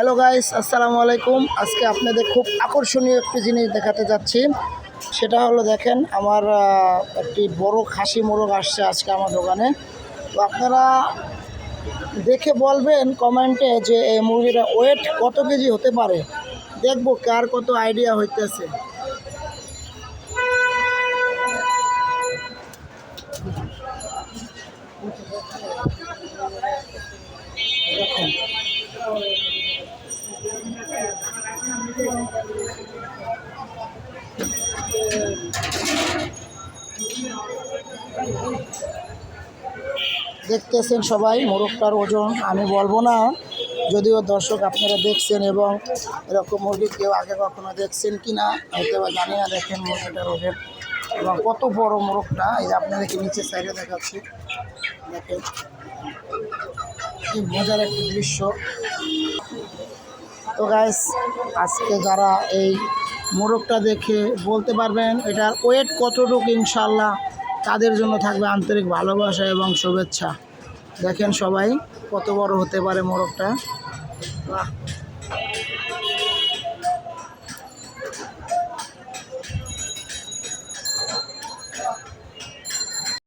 Hello guys, আসসালামু আলাইকুম। আজকে আপনাদের খুব আকর্ষণীয় একটি জিনিস দেখাতে যাচ্ছি। সেটা হলো দেখেন, আমার একটি বড় খাসি মোরগ আসছে আজকে আমার দোকানে। তো আপনারা দেখে বলবেন কমেন্টে যে এই মুরগিটা ওয়েট কত কেজি হতে পারে। দেখব কার কত আইডিয়া হইতেছে। দেখতেছেন সবাই, মোরগটার ওজন আমি বলব না। যদিও দর্শক আপনারা দেখছেন এবং এরকম মুরগি কেউ আগে কখনো দেখছেন কি না হয়তো বা জানি না, দেখেন মুরগিটার ওজন এবং কত বড় মোরগটা। এই আপনাদেরকে নিচের সাইডে দেখাচ্ছি। দেখেন, কি মজার একটি দৃশ্য। তো গাইস আজকে যারা এই মোরগটা দেখে বলতে পারবেন, এটার ওয়েট কতটুকু ইনশাল্লাহ তাদের জন্য থাকবে আন্তরিক ভালোবাসা এবং শুভেচ্ছা। দেখেন সবাই কত বড় হতে পারে মোরগটা। বাহ।